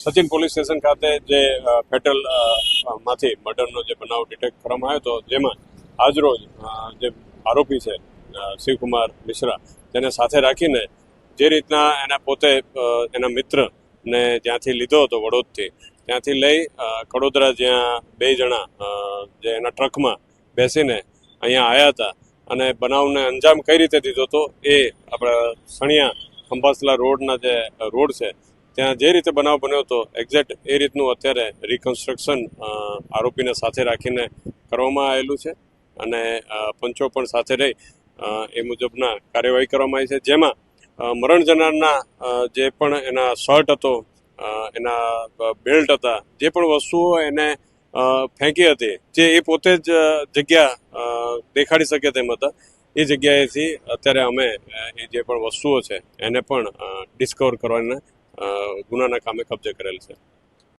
Sachin police station ખાતે જે ફેટલમાંથી મર્ડરનો જે બનાવ ડિટેક્ટ કરવામાં આવ્યો હતો, જેમાં આજરોજ જે આરોપી છે શિવકુમાર મિશ્રા, તેને સાથે રાખીને જે રીતના એના પોતે એના એના મિત્રને જ્યાંથી લીધો હતો વડોદથી, ત્યાંથી લઈ કડોદરા જ્યાં બે જણા જે એના ટ્રકમાં બેસીને અહીંયા આવ્યા હતા અને બનાવને અંજામ કઈ રીતે દીધો હતો એ આપણા સણિયા ખંભાસલા રોડના જે રોડ છે ત્યાં જે રીતે બનાવ બન્યો હતો એક્ઝેક્ટ એ રીતનું અત્યારે રિકન્સ્ટ્રક્શન આરોપીને સાથે રાખીને કરવામાં આવેલું છે અને પંચો પણ સાથે રહી એ મુજબના કાર્યવાહી કરવામાં આવી છે. જેમાં મરણ જનારના જે પણ એના શર્ટ હતો એના બેલ્ટ હતા, જે પણ વસ્તુઓ એને ફેંકી હતી, જે એ પોતે જ જગ્યા દેખાડી શકે તેમ હતા, એ જગ્યાએથી અત્યારે અમે એ જે પણ વસ્તુઓ છે એને પણ ડિસ્કવર કરવાના ગુનાના કામે કબજે કરેલ છે.